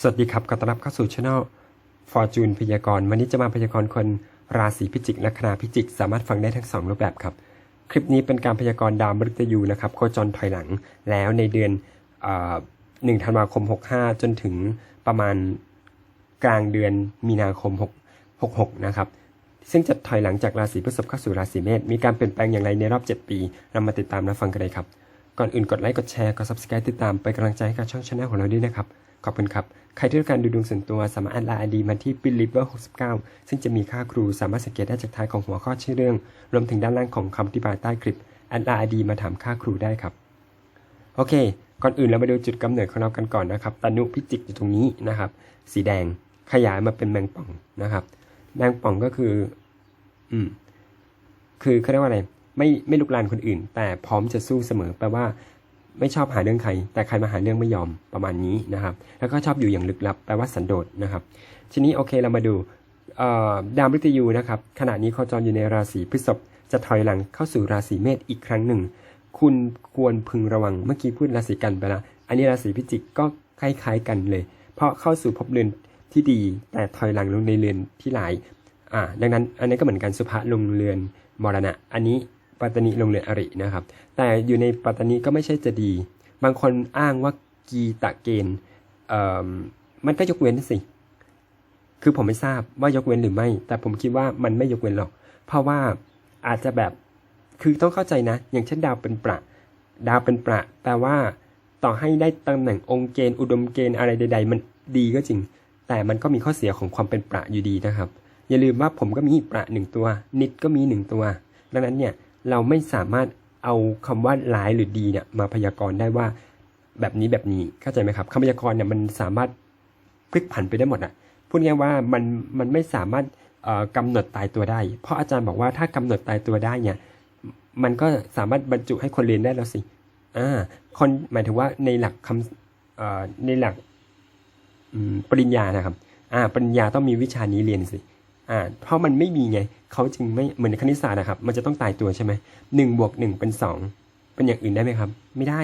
สวัสดีครับขอต้อนรับเข้าสู่ช anel Fortune พยากรณ์วันนี้จะมาพยากรณ์คนราศีพิจิกละคณาพิจิก สามารถฟังได้ทั้งสองรูปแบบครับ คลิปนี้เป็นการพยากรณ์ดาวมฤตยูนะครับโคจรถอยหลังแล้วในเดือนหนึ่งธันวาคม 65 จนถึงประมาณกลางเดือนมีนาคม 66 นะครับ ซึ่งจะถอยหลังจากราศีพฤษภเข้าสู่ราศีเมษมีการเปลี่ยนแปลงอย่างไรในรอบ 7 ปีเรามาติดตามรับฟังกันเลยครับก่อนอื่นกดไลค์กดแชร์กด subscribe ติดตามเป็นกำลังใจให้กับช่องช anel ของเราด้วยนะครับ ขอบคุณครับ ใครที่ต้องการดูดวงส่วนตัวสามารถแอดไลน์ ID มาที่ b i l l i v e r 69 ซึ่งจะมีค่าครูสามารถสังเกตได้จากท้ายของหัวข้อชื่อเรื่อง รวมถึงด้านล่างของคำอธิบายใต้คลิปแอดไลน์ ID มาถามค่าครูได้ครับ โอเค ก่อนอื่นเรามาดูจุดกำเนิดของเรากันก่อนนะครับตนุพิจิกอยู่ตรงนี้นะครับ สีแดงขยายมาเป็นแมงป่องนะครับแมงป่องก็คือ อืม คือเขาเรียกว่าอะไร ไม่ไม่ลุกลานคนอื่น แต่พร้อมจะสู้เสมอแปลว่า ไม่ชอบหาเรื่องใคร แต่ใครมาหาเรื่องไม่ยอมประมาณนี้นะครับ แล้วก็ชอบอยู่อย่างลึกลับแปลว่าสันโดษนะครับ ทีนี้โอเคเรามาดูดาวมฤตยูนะครับขณะนี้โคจรอยู่ในราศีพฤษภจะถอยหลังเข้าสู่ราศีเมษอีกครั้งหนึ่ง คุณควรพึงระวังเมื่อกี้พูดราศีกันไปแล้วอันนี้ราศีพิจิกก็คล้ายๆกันเลย เพราะเข้าสู่ภพเรือนที่ดี แต่ถอยหลังลงในเรือนที่หลายอ่าดังนั้นอันนี้ก็เหมือนกันสุภาลงเรือนมรณะ อันนี้ ปัตตานิลงเรือนอรินะครับ แต่อยู่ในปัตตานิก็ไม่ใช่จะดี บางคนอ้างว่ากีตะเกณฑ์มันก็ยกเว้นสิ คือผมไม่ทราบว่ายกเว้นหรือไม่ แต่ผมคิดว่ามันไม่ยกเว้นหรอก เพราะว่าอาจจะแบบ คือต้องเข้าใจนะ อย่างเช่นดาวเป็นประ ดาวเป็นประแปลว่าต่อให้ได้ตำแหน่งองค์เกณฑ์อุดมเกณฑ์อะไรใด ๆ มันดีก็จริง แต่มันก็มีข้อเสียของความเป็นประอยู่ดีนะครับ อย่าลืมว่าผมก็มีประหนึ่งตัว นิดก็มีหนึ่งตัว ดังนั้นเนี่ย เราไม่สามารถเอาคำว่าร้ายหรือดีเนี่ยมาพยากรณ์ได้ว่าแบบนี้แบบนี้เข้าใจไหมครับคำพยากรณ์เนี่ยมันสามารถพลิกผันไปได้หมดอะพูดง่ายว่ามันมันไม่สามารถเอ่อกำหนดตายตัวได้ เพราะอาจารย์บอกว่าถ้ากำหนดตายตัวได้เนี่ยมันก็สามารถบรรจุให้คนเรียนได้แล้วสิอ่าคนหมายถึงว่าในหลักคำในหลักปริญญานะครับอ่าปริญญาต้องมีวิชานี้เรียนสิ อ่าเพราะมันไม่มีไงเขาจึงไม่เหมือนคณิตศาสตร์นะครับ มันจะต้องตายตัวใช่ไหมหนึ่งบวกหนึ่งเป็นสองเป็นอย่างอื่นได้ไหมครับ ไม่ได้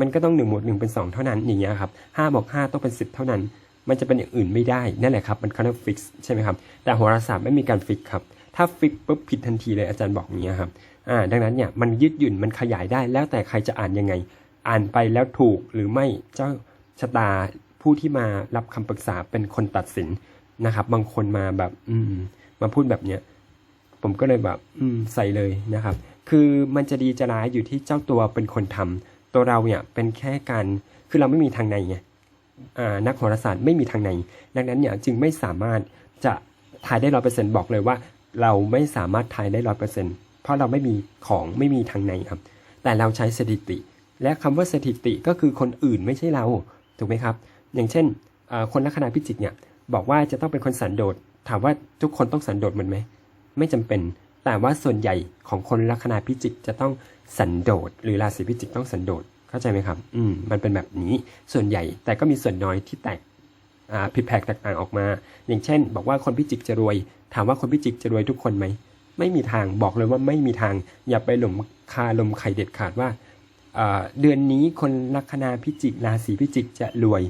มันก็ต้องหนึ่งบวกหนึ่งเป็นสองเท่านั้นอย่างเงี้ยครับห้าบวกห้าต้องเป็นสิบเท่านั้น มันจะเป็นอย่างอื่นไม่ได้นั่นแหละครับมันเขาเรียกฟิกซ์ใช่ไหมครับแต่โหราศาสตร์ไม่มีการฟิกครับถ้าฟิกปุ๊บผิดทันทีเลยอาจารย์บอกอย่างเงี้ยครับอ่าดังนั้นเนี่ยมันยืดหยุ่นมันขยายได้แล้วแต่ใครจะอ่านยังไง อ่านไปแล้วถูกหรือไม่เจ้าชะตาผู้ที่มารับคำปรึกษาเป็นคนตัดสิน นะครับ บางคนมาแบบ อืม มาพูดแบบเนี้ย ผมก็เลยแบบ อืม ใส่เลยนะครับ คือมันจะดีจะร้ายอยู่ที่เจ้าตัวเป็นคนทำตัวเราเนี่ยเป็นแค่การ คือเราไม่มีทางในไงอ่านักโหราศาสตร์ไม่มีทางใน ดังนั้นเนี่ยจึงไม่สามารถจะทายได้ร้อยเปอร์เซ็นบอกเลยว่า เราไม่สามารถทายได้ร้อยเปอร์เซ็นเพราะเราไม่มีของไม่มีทางในครับ แต่เราใช้สถิติ และคำว่าสถิติก็คือคนอื่นไม่ใช่เรา ถูกไหมครับ อย่างเช่นคนลัคนาพิจิกเนี่ย บอกว่าจะต้องเป็นคนสันโดษ ถามว่าทุกคนต้องสันโดษเหมือนไหม ไม่จำเป็น แต่ว่าส่วนใหญ่ของคนลัคนาพิจิกจะต้องสันโดษ หรือราศีพิจิกต้องสันโดษ เข้าใจไหมครับ อืม มันเป็นแบบนี้ ส่วนใหญ่ แต่ก็มีส่วนน้อยที่แตกอ่าผิดแผกแตกต่างออกมา อย่างเช่น บอกว่าคนพิจิกจะรวย ถามว่าคนพิจิกจะรวยทุกคนไหม ไม่มีทาง บอกเลยว่าไม่มีทาง อย่าไปหลงคาลมไข่เด็ดขาดว่าอ่าเดือนนี้คนลัคนาพิจิกราศีพิจิกจะรวย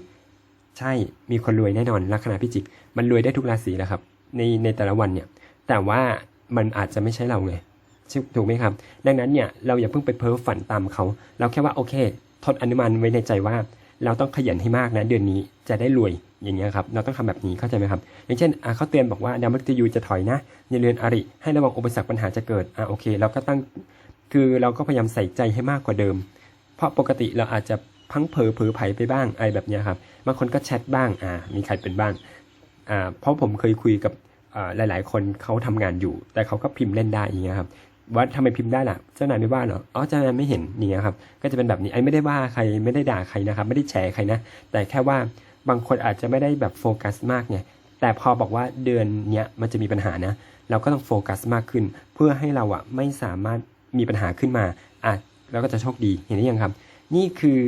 ใช่มีคนรวยแน่นอนลัคนาพิจิก มันรวยได้ทุกราศีแหละครับ ในในแต่ละวันเนี่ย แต่ว่ามันอาจจะไม่ใช่เราไงใช่ถูกไหมครับ ดังนั้นเนี่ยเราอย่าเพิ่งไปเพ้อฝันตามเขา เราแค่ว่าโอเค ทดอนุมานไว้ในใจว่า เราต้องขยันให้มากนะ เดือนนี้จะได้รวยอย่างเงี้ยครับ เราต้องทำแบบนี้เข้าใจไหมครับ อย่างเช่นเขาเตือนบอกว่าดาวมฤตยูจะถอยนะในเรือนอริ ให้ระวังอุปสรรคปัญหาจะเกิดอะโอเค เราก็ตั้งคือเราก็พยายามใส่ใจให้มากกว่าเดิม เพราะปกติเราอาจจะ พังเผลอเผลอไผไปบ้างไรแบบเนี้ยครับบางคนก็แชทบ้างอ่ามีใครเป็นบ้างอ่าเพราะผมเคยคุยกับอ่าหลาย ๆ คนเขาทำงานอยู่ แต่เขาก็พิมพ์เล่นได้อย่างเงี้ยครับว่าทำไมพิมพ์ได้ล่ะ เจ้านายไม่ว่าเหรอ อ๋อ เจ้านายไม่เห็นย่างเงี้ยครับ ก็จะเป็นแบบนี้ ไอ้ไม่ได้ว่าใคร ไม่ได้ด่าใครนะครับ ไม่ได้แฉใครนะ แต่แค่ว่าบางคนอาจจะไม่ได้แบบโฟกัสมากไง แต่พอบอกว่าเดือนเนี้ยมันจะมีปัญหานะ เราก็ต้องโฟกัสมากขึ้น เพื่อให้เราอะไม่สามารถมีปัญหาขึ้นมา อะ เราก็จะโชคดี เห็นหรือยังครับ นี่คือ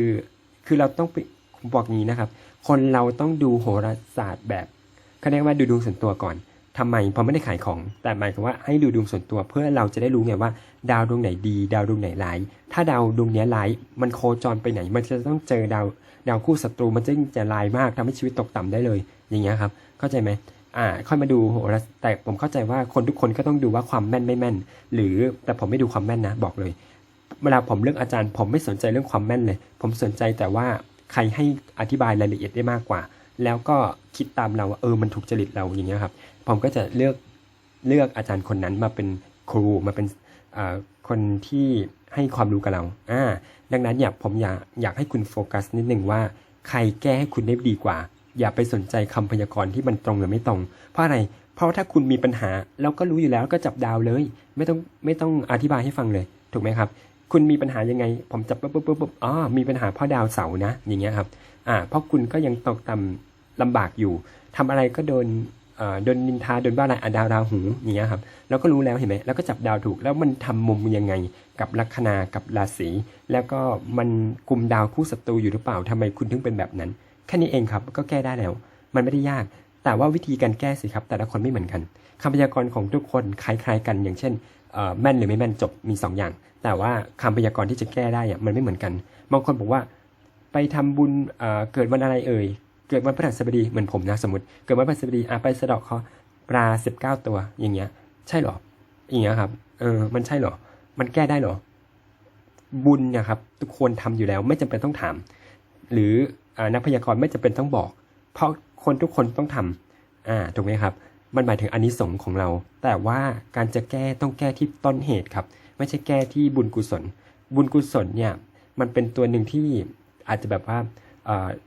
คือเราต้องผมบอกงี้นะครับ คนเราต้องดูโหราศาสตร์แบบเขาเรียกว่าดูดวงส่วนตัวก่อนทำไมเพราะไม่ได้ขายของ แต่หมายความว่าให้ดูดวงส่วนตัว เพื่อเราจะได้รู้ไงว่า ดาวดวงไหนดี ดาวดวงไหนร้าย ถ้าดาวดวงนี้ร้าย มันโคจรไปไหน มันจะต้องเจอดาวดาวคู่ศัตรูมันจะยิ่งจะร้ายมากทำให้ชีวิตตกต่ำได้เลย อย่างเงี้ยครับ เข้าใจไหมอ่า ค่อยมาดูโหราแต่ผมเข้าใจว่าคนทุกคนก็ต้องดูว่าความแม่นไม่แม่น หรือแต่ผมไม่ดูความแม่นนะ บอกเลย เวลาผมเลือกอาจารย์ ผมไม่สนใจเรื่องความแม่นเลย ผมสนใจแต่ว่าใครให้อธิบายรายละเอียดได้มากกว่า แล้วก็คิดตามเราว่าเออมันถูกจริตเราอย่างเงี้ยครับ ผมก็จะเลือกเลือกอาจารย์คนนั้นมาเป็นครูมาเป็นคนที่ให้ความรู้กับเราอ่าดังนั้นเนี่ยผมอยากอยากให้คุณโฟกัสนิดหนึ่งว่า ใครแก้ให้คุณได้ดีกว่า อย่าไปสนใจคำพยากรณ์ที่มันตรงหรือไม่ตรง เพราะอะไร เพราะถ้าคุณมีปัญหา เราก็รู้อยู่แล้วก็จับดาวเลย ไม่ต้องไม่ต้องอธิบายให้ฟังเลย ถูกไหมครับ คุณมีปัญหายังไง ผมจับปุ๊บปุ๊บปุ๊บปุ๊บอ๋อมีปัญหาเพราะดาวเสาร์นะ อย่างเงี้ยครับ อ่า เพราะคุณก็ยังตกต่ำลำบากอยู่ทำอะไรก็โดนเอ่อโดนนินทาโดนว่าอะไรอะดาวดาวหูอย่างเงี้ยครับเราก็รู้แล้วเห็นไหมแล้วก็จับดาวถูกแล้วมันทำมุมยังไงกับลัคนากับราศีแล้วก็มันกลุ่มดาวคู่ศัตรูอยู่หรือเปล่าทำไมคุณถึงเป็นแบบนั้น แค่นี้เองครับก็แก้ได้แล้ว มันไม่ได้ยาก แต่ว่าวิธีการแก้สิครับ แต่ละคนไม่เหมือนกันคำพยากรณ์ของทุกคนคล้ายๆกัน อย่างเช่น แม่นหรือไม่แม่นจบมี 2 อย่าง แต่ว่าคำพยากรณ์ที่จะแก้ได้อะมันไม่เหมือนกันบางคนบอกว่าไปทำบุญเเกิดวันอะไรเอ่ยเกิดวันพฤหัสบดีเหมือนผมนะสมมติเกิดวันพฤหัสบดีอะไปสะดอกเคราปลาสิบเก้าตัวอย่างเงี้ย ใช่หรออย่างเงี้ยครับเออมันใช่หรอ มันแก้ได้หรอ บุญนี่ยครับ ทุกคนทำอยู่แล้ว ไม่จำเป็นต้องถาม หรืออนักพยากรณ์ไม่จำเป็นต้องบอก เพราะคนทุกคนต้องทำอ่าถูกไหมครับ มันหมายถึงอานิสงส์ของเรา แต่ว่าการจะแก้ต้องแก้ที่ต้นเหตุครับ ไม่ใช่แก้ที่บุญกุศล บุญกุศลเนี่ยมันเป็นตัวหนึ่งที่อาจจะแบบว่า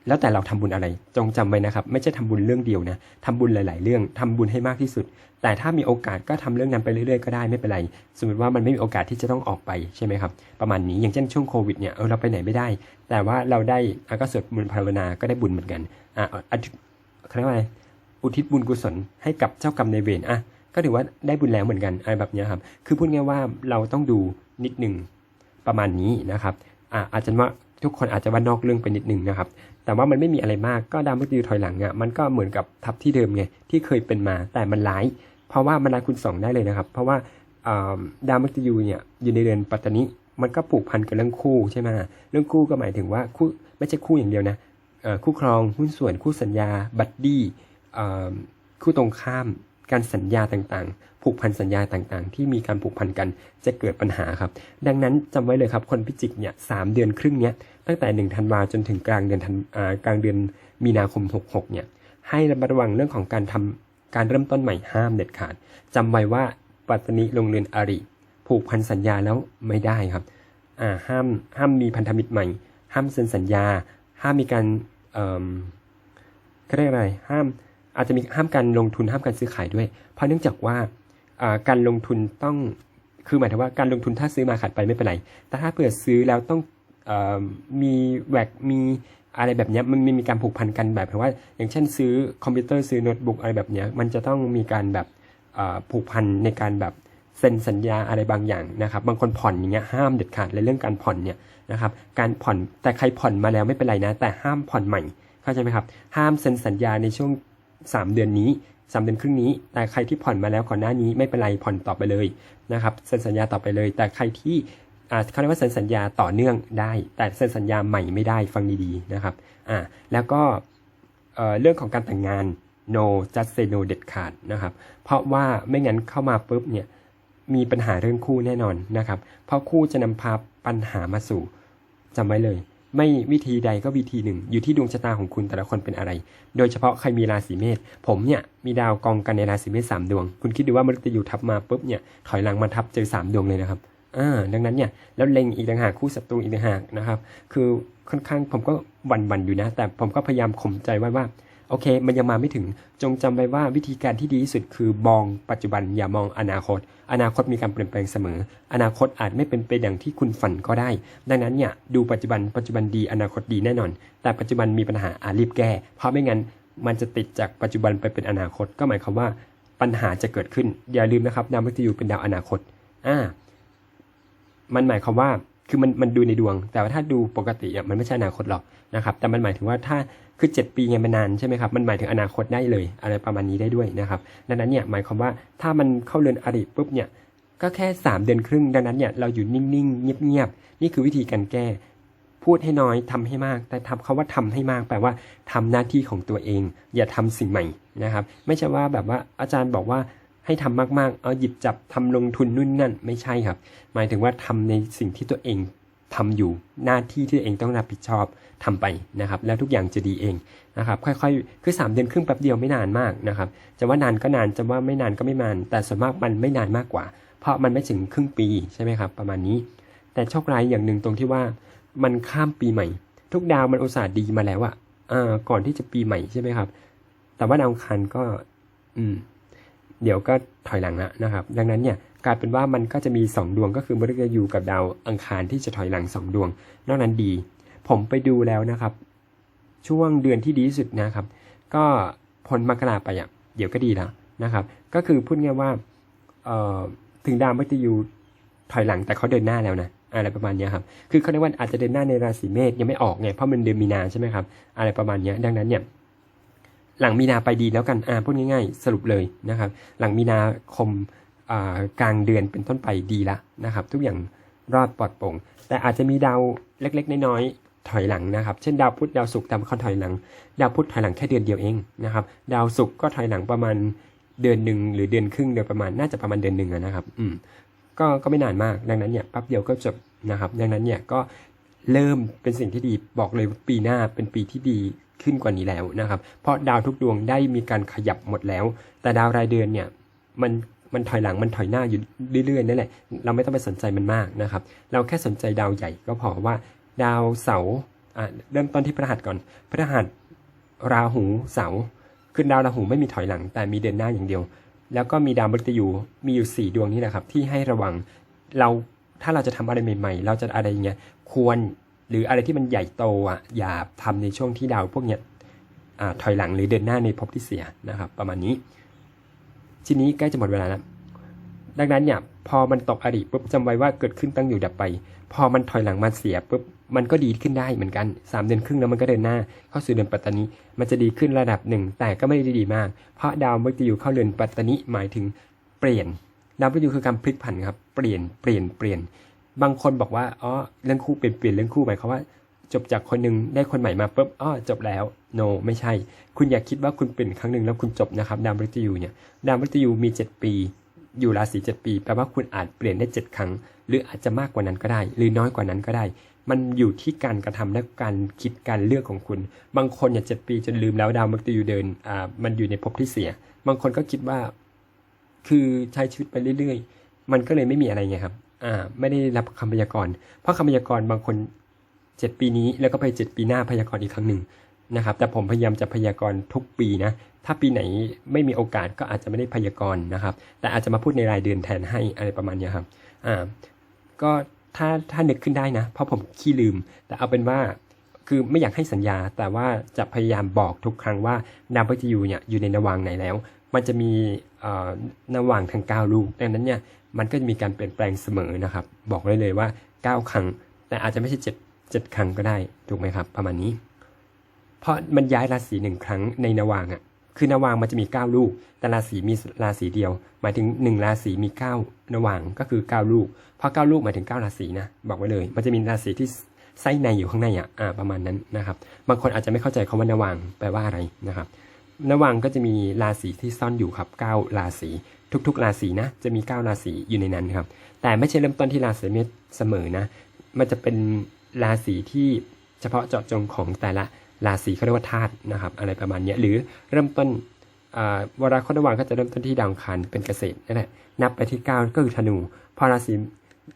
แล้วแต่เราทำบุญอะไร จงจำไว้นะครับ ไม่ใช่ทำบุญเรื่องเดียวนะทำบุญหลาย ๆ เรื่องทำบุญให้มากที่สุด แต่ถ้ามีโอกาสก็ทำเรื่องนั้นไปเรื่อย ๆ ก็ได้ไม่เป็นไร สมมติว่ามันไม่มีโอกาสที่จะต้องออกไปใช่ไหมครับ ประมาณนี้ อย่างเช่นช่วงโควิดเนี่ยเออเราไปไหนไม่ได้ แต่ว่าเราได้อะก็สวดมนต์ภาวนา ก็ได้บุญเหมือนกัน อะอาทิตย์เขาเรียกว่า อุทิศบุญกุศลให้กับเจ้ากรรมในเวรอะก็ถือว่าได้บุญแล้วเหมือนกันอะไรแบบเนี้ยครับ คือพูดง่ายว่าเราต้องดูนิดหนึ่งประมาณนี้นะครับอะอาจจะว่าทุกคนอาจจะว่านอกเรื่องไปนิดหนึ่งนะครับ แต่ว่ามันไม่มีอะไรมากก็ดาวมฤตยูถอยหลังอะมันก็เหมือนกับทับที่เดิมไงที่เคยเป็นมาแต่มันร้าย เพราะว่ามันร้ายคุณสองได้เลยนะครับ เพราะว่าดาวมฤตยูเนี่ยอยู่ในเดือนปัตตานิมันก็ผูกพันกับเรื่องคู่ใช่ไหมเรื่องคู่ก็หมายถึงว่าคู่ไม่ใช่คู่อย่างเดียวนะคู่ครองหุ้นส่วนคู่สัญญาบัดดี้ คู่ตรงข้ามการสัญญาต่างๆ ผูกพันสัญญาต่างๆ ที่มีการผูกพันกันจะเกิดปัญหาครับ ดังนั้นจำไว้เลยครับ คนพิจิกเนี่ยสามเดือนครึ่งเนี้ยตั้งแต่หนึ่งธันวาจนถึงกลางเดือนธันกลางเดือนมีนาคมหกหกเนี่ยให้ระมัดระวังเรื่องของการทำการเริ่มต้นใหม่ห้ามเด็ดขาดจำไว้ว่าปัตตานีลงเรือนอริ ผูกพันสัญญาแล้วไม่ได้ครับอ่าห้ามห้ามมีพันธมิตรใหม่ ห้ามเซ็นสัญญา ห้ามมีการเอ่อเรียกอะไรห้าม อาจจะมีห้ามการลงทุนห้ามการซื้อขายด้วย เพราะเนื่องจากว่าการลงทุนต้องคือหมายถึงว่าการลงทุนถ้าซื้อมาขาดไปไม่เป็นไร แต่ถ้าเผื่อซื้อแล้วต้องอมีแวกมีอะไรแบบนี้มันมีการผูกพันกันแบบว่า อย่างเช่นซื้อคอมพิวเตอร์ซื้อโน้ตบุ๊กอะไรแบบนี้มันจะต้องมีการแบบผูกพันในการแบบเซ็นสัญญาอะไรบางอย่างนะครับ บางคนผ่อนอย่างเงี้ยห้ามเด็ดขาดเลยเรื่องการผ่อนเนี่ยนะครับ การผ่อนแต่ใครผ่อนมาแล้วไม่เป็นไรนะ แต่ห้ามผ่อนใหม่เข้าใจไหมครับ ห้ามเซ็นสัญญาในช่วง 3 เดือนนี้ 3 เดือนครึ่งนี้ แต่ใครที่ผ่อนมาแล้วก่อนหน้านี้ไม่เป็นไรผ่อนต่อไปเลยนะครับเซ็นสัญญาต่อไปเลย แต่ใครที่เขาเรียกว่าเซ็นสัญญาต่อเนื่องได้ แต่เซ็นสัญญาใหม่ไม่ได้ฟังดีๆนะครับอ่าแล้วก็เเรื่องของการแต่งงาน no just say no เด็ดขาดนะครับ เพราะว่าไม่งั้นเข้ามาปุ๊บเนี่ยมีปัญหาเรื่องคู่แน่นอนนะครับ เพราะคู่จะนำพาปัญหามาสู่จำไว้เลย ไม่วิธีใดก็วิธีหนึ่ง อยู่ที่ดวงชะตาของคุณแต่ละคนเป็นอะไร โดยเฉพาะใครมีราศีเมษผมเนี่ยมีดาวกองกันในราศีเมษสามดวง คุณคิดดูว่ามฤตยูทับมาปุ๊บเนี่ยถอยหลังมาทับเจอสามดวงเลยนะครับอ่าดังนั้นเนี่ยแล้วเล็งอีกต่างหากคู่ศัตรูอีกต่างหากนะครับ คือค่อนข้างผมก็หวั่นๆอยู่นะ แต่ผมก็พยายามข่มใจไว้ว่า โอเค มันยังมาไม่ถึงจงจำไว้ว่าวิธีการที่ดีที่สุดคือมองปัจจุบันอย่ามองอนาคต อนาคตมีการเปลี่ยนแปลงเสมอ อนาคตอาจไม่เป็นไปอย่างที่คุณฝันก็ได้ ดังนั้นเนี่ยดูปัจจุบันปัจจุบันดีอนาคตดีแน่นอน แต่ปัจจุบันมีปัญหาอารีบแก้ เพราะไม่งั้นมันจะติดจากปัจจุบันไปเป็นอนาคต ก็หมายความว่าปัญหาจะเกิดขึ้นอย่าลืมนะครับดาวมฤตยูเป็นดาวอนาคตอ่ามันหมายความว่า คือมันมันดูในดวง แต่ว่าถ้าดูปกติอะมันไม่ใช่อนาคตหรอกนะครับ แต่มันหมายถึงว่าถ้าคือ 7 ปีไงมันนานใช่ไหมครับ มันหมายถึงอนาคตได้เลย อะไรประมาณนี้ได้ด้วยนะครับ ดังนั้นเนี่ยหมายความว่าถ้ามันเข้าเรือนอริปุ๊บเนี่ยก็แค่ 3 เดือนครึ่ง ดังนั้นเนี่ยเราอยู่นิ่งๆ เงียบๆ นี่คือวิธีการแก้ พูดให้น้อยทำให้มาก แต่ทำคาว่าทำให้มากแปลว่าทำหน้าที่ของตัวเอง อย่าทำสิ่งใหม่นะครับ ไม่ใช่ว่าแบบว่าอาจารย์บอกว่า ให้ทำมากๆ เอาหยิบจับทำลงทุนนู่นนั่นไม่ใช่ครับ หมายถึงว่าทำในสิ่งที่ตัวเองทำอยู่หน้าที่ที่ตัวเองต้องรับผิดชอบทำไปนะครับ แล้วทุกอย่างจะดีเองนะครับ ค่อยๆ คือ 3 เดือนครึ่งแป๊บเดียวไม่นานมากนะครับ จะว่านานก็นานจะว่าไม่นานก็ไม่นาน แต่ส่วนมากมันไม่นานมากกว่า เพราะมันไม่ถึงครึ่งปีใช่ไหมครับ ประมาณนี้ แต่โชคร้ายอย่างหนึ่งตรงที่ว่ามันข้ามปีใหม่ ทุกดาวมันอุตส่าห์ดีมาแล้วอะอ่าก่อนที่จะปีใหม่ใช่ไหมครับ แต่ว่าดาวอังคารก็ อืม เดี๋ยวก็ถอยหลังละนะครับ ดังนั้นเนี่ยกลายเป็นว่ามันก็จะมี 2 ดวงก็คือมฤตยูกับดาวอังคารที่จะถอยหลัง 2 ดวง นอกนั้นดี ผมไปดูแล้วนะครับ ช่วงเดือนที่ดีที่สุดนะครับ ก็พ้นมกราไปอะเดี๋ยวก็ดีแล้วนะครับ ก็คือพูดง่ายว่าเอ่อถึงดาวมฤตยูถอยหลังแต่เขาเดินหน้าแล้วนะอะไรประมาณนี้ครับ คือเขาเรียกว่าอาจจะเดินหน้าในราศีเมษยังไม่ออกไงเพราะมันเดือนมีนาใช่ไหมครับ อะไรประมาณนี้ดังนั้นเนี่ย หลังมีนาไปดีแล้วกันอ่าพูดง่ายๆ สรุปเลยนะครับ หลังมีนาคมกลางเดือนเป็นต้นไปดีละนะครับ ทุกอย่างรอดปลอดโปร่ง แต่อาจจะมีดาวเล็กๆ น้อยๆถอยหลังนะครับ เช่นดาวพุธดาวศุกร์ดาวเขาถอยหลัง ดาวพุธถอยหลังแค่เดือนเดียวเองนะครับ ดาวศุกร์ก็ถอยหลังประมาณเดือนหนึ่งหรือเดือนครึ่งเดือนประมาณน่าจะประมาณเดือนหนึ่งนะครับ อืมก็ก็ไม่นานมากดังนั้นเนี่ยแป๊บเดียวก็จบนะครับ ดังนั้นเนี่ยก็เริ่มเป็นสิ่งที่ดีบอกเลยว่าปีหน้าเป็นปีที่ดี ขึ้นกว่านี้แล้วนะครับ เพราะดาวทุกดวงได้มีการขยับหมดแล้ว แต่ดาวรายเดือนเนี่ยมันมันถอยหลังมันถอยหน้าอยู่เรื่อยๆนั่นแหละ เราไม่ต้องไปสนใจมันมากนะครับ เราแค่สนใจดาวใหญ่ก็พอว่า ดาวเสาร์เริ่มต้นที่พฤหัสก่อนพฤหัสราหูเสาร์คือดาวราหูไม่มีถอยหลัง แต่มีเดินหน้าอย่างเดียว แล้วก็มีดาวมฤตยูมีอยู่สี่ดวงนี่แหละครับ ที่ให้ระวังเราถ้าเราจะทำอะไรใหม่ ๆ เราจะอะไรเงี้ยควร หรืออะไรที่มันใหญ่โตอะอย่าทำในช่วงที่ดาวพวกเนี้ยอถอยหลังหรือเดินหน้าในภพที่เสียนะครับ ประมาณนี้ทีนี้ใกล้จะหมดเวลาแล้วดังนั้นเนี่ยพอมันตกอดีตปุ๊บจำไว้ว่าเกิดขึ้นตั้งอยู่ดับไป พอมันถอยหลังมาเสียปุ๊บมันก็ดีขึ้นได้เหมือนกันสามเดือนครึ่งแล้วมันก็เดินหน้า เข้าสู่เดือนปัตตานีมันจะดีขึ้นระดับหนึ่งแต่ก็ไม่ได้ดีมาก เพราะดาวมฤตยูเข้าเรือนปัตตานีหมายถึงเปลี่ยนดาวมฤตยูคือการพลิกผันครับเปลี่ยนเปลี่ยนเปลี่ยน บางคนบอกว่าอ๋อเรื่องคู่เปลี่ยนเปลี่ยนเรื่องคู่หมายความว่า จบจากคนหนึ่งได้คนใหม่มาปุ๊บอ๋อจบแล้ว โนไม่ใช่ คุณอย่าคิดว่าคุณเป็นครั้งหนึ่งแล้วคุณจบนะครับ ดาวมฤตยูเนี่ย ดาวมฤตยูมี 7 ปี อยู่ราศี7ปีแปลว่าคุณอาจเปลี่ยนได้ 7 ครั้ง หรืออาจจะมากกว่านั้นก็ได้ หรือน้อยกว่านั้นก็ได้ มันอยู่ที่การกระทำและการคิดการเลือกของคุณ บางคนเนี่ยเจ็ดปีจนลืมแล้วดาวมฤตยูเดินอ่ามันอยู่ในภพที่เสีย บางคนก็คิดว่า คือใช้ชีวิตไปเรื่อย ๆ มันก็เลยไม่มีอะไรไงครับ อ่าไม่ได้รับคำพยากรณ์ เพราะคำพยากรณ์บางคนเจ็ดปีนี้ แล้วก็ไปเจ็ดปีหน้าพยากรณ์อีกครั้งหนึ่งนะครับ แต่ผมพยายามจะพยากรณ์ทุกปีนะ ถ้าปีไหนไม่มีโอกาสก็อาจจะไม่ได้พยากรณ์นะครับ แต่อาจจะมาพูดในรายเดือนแทนให้อะไรประมาณนี้ครับอ่าก็ถ้าถ้านึกขึ้นได้นะ เพราะผมขี้ลืม แต่เอาเป็นว่าคือไม่อยากให้สัญญาแต่ว่าจะพยายามบอกทุกครั้งว่าดาวพฤหัสเนี่ยอยู่ในนวางไหนแล้ว มันจะมีเอ่อนวางทั้ง9ลูกดังนั้นเนี่ยมันก็จะมีการเปลี่ยนแปลงเสมอนะครับ บอกได้เลยว่า 9 ครั้ง แต่อาจจะไม่ใช่7 7ครั้งก็ได้ถูกไหมครับ ประมาณนี้ เพราะมันย้ายราศีหนึ่งครั้งในนวางอะคือนวางมันจะมี 9 ลูก แต่ราศีมีราศีเดียว หมายถึง 1 ราศีมี 9นวางก็คือ 9 ลูก เพราะ 9 ลูกหมายถึง 9 ราศีนะ บอกไว้เลย มันจะมีราศีที่ไส้ในอยู่ข้างในอะอ่าประมาณนั้นนะครับ บางคนอาจจะไม่เข้าใจคำว่านวางแปลว่าอะไรนะครับ นวางก็จะมีราศีที่ซ่อนอยู่ครับ 9 ราศีทุก ๆ ราศีนะ จะมี 9 ราศีอยู่ในนั้นครับ แต่ไม่ใช่เริ่มต้นที่ราศีเมษเสมอนะ มันจะเป็นราศีที่เฉพาะเจาะจงของแต่ละราศีเขาเรียกว่าธาตุนะครับ อะไรประมาณนี้หรือเริ่มต้นวราคตนวางก็จะเริ่มต้นที่ดาวคารเป็นเกษตรนั่นแหละนับไปที่ 9 ก็คือธนู พอราศี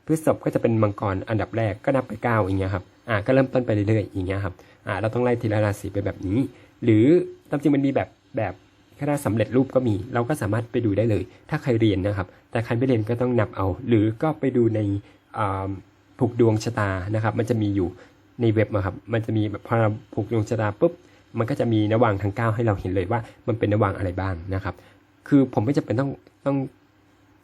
พฤษภก็จะเป็นมังกรอันดับแรกก็นับไป 9 อย่างเงี้ยครับอ่าก็เริ่มต้นไปเรื่อยๆอย่างเงี้ยครับอ่าเราต้องไล่ทีละราศีไปแบบนี้ หรือตามจริงมันมีแบบ แบบคณะสำเร็จรูปก็มี เราก็สามารถไปดูได้เลย ถ้าใครเรียนนะครับ แต่ใครไม่เรียนก็ต้องนับเอา หรือก็ไปดูในผูกดวงชะตานะครับ มันจะมีอยู่ในเว็บอะครับ มันจะมีแบบพอเราผูกดวงชะตาปุ๊บ มันก็จะมีนวางทั้ง9ให้เราเห็นเลยว่ามันเป็นนวางอะไรบ้างนะครับ คือผมไม่จำเป็นต้องต้อง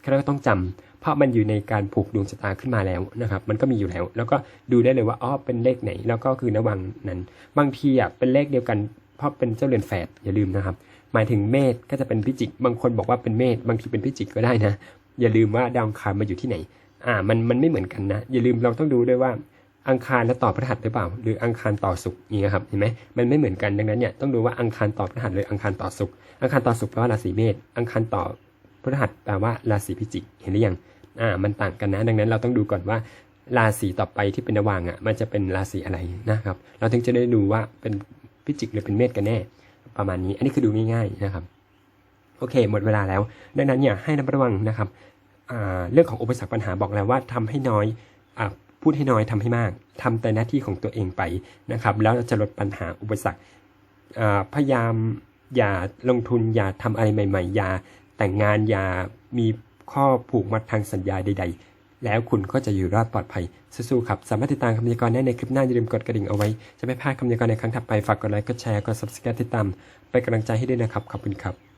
เขากว่าต้องจำเพราะมันอยู่ในการผูกดวงชะตาขึ้นมาแล้วนะครับ มันก็มีอยู่แล้ว แล้วก็ดูได้เลยว่าอ๋อเป็นเลขไหน แล้วก็คือระวังนั้น บางทีอะเป็นเลขเดียวกัน ราะเป็นเจ้าเรือนแฝดอย่าลืมนะครับ หมายถึงเมษก็จะเป็นพิจิก บางคนบอกว่าเป็นเมษบางทีเป็นพิจิกก็ได้นะ อย่าลืมว่าดาวอังคารมาอยู่ที่ไหน อ่า มันมันไม่เหมือนกันนะ อย่าลืมเราต้องดูด้วยว่าอังคารแล้วต่อพฤหัสหรือเปล่า หรืออังคารต่อศุกร์อย่างเงี้ยครับเห็นไหมมันไม่เหมือนกันดังนั้นเนี่ยต้องดูว่าอังคารต่อพฤหัสหรืออังคารต่อศุกร์อังคารต่อศุกร์แปลว่าราศีเมษอังคารต่อพฤหัสแปลว่าราศีพิจิกเห็นหรือยังอ่ามันต่างกันนะ ดังนั้นเราต้องดูก่อนว่าราศีต่อไปที่เป็นระว่างอะมันจะเป็นราศีอะไรนะครับ เราถึงจะได้ดูว่าเป็น พิจิกหรือเป็นเมษกันแน่ ประมาณนี้ อันนี้คือดูง่ายๆนะครับ โอเค หมดเวลาแล้ว ดังนั้นเนี่ยให้ระมัดระวังนะครับเรื่องของอุปสรรคปัญหาบอกแล้วว่าทำให้น้อยอพูดให้น้อยทำให้มากทำแต่หน้าที่ของตัวเองไปนะครับ แล้วจะลดปัญหาอุปสรรคพยายามอย่าลงทุนอย่าทำอะไรใหม่ ๆ อย่าแต่งงานอย่ามีข้อผูกมัดทางสัญญาใด ๆ แล้วคุณก็จะอยู่รอดปลอดภัยสู้ๆครับ สามารถติดตามคำพยกรได้ในคลิปหน้าอย่าลืมกดกระดิ่งเอาไว้ จะไม่พลาดคำพยกรในครั้งถัดไปฝากกดไลค์กดแชร์กด subscribe ติดตามเป็นกำลังใจให้ด้วยนะครับขอบคุณครับ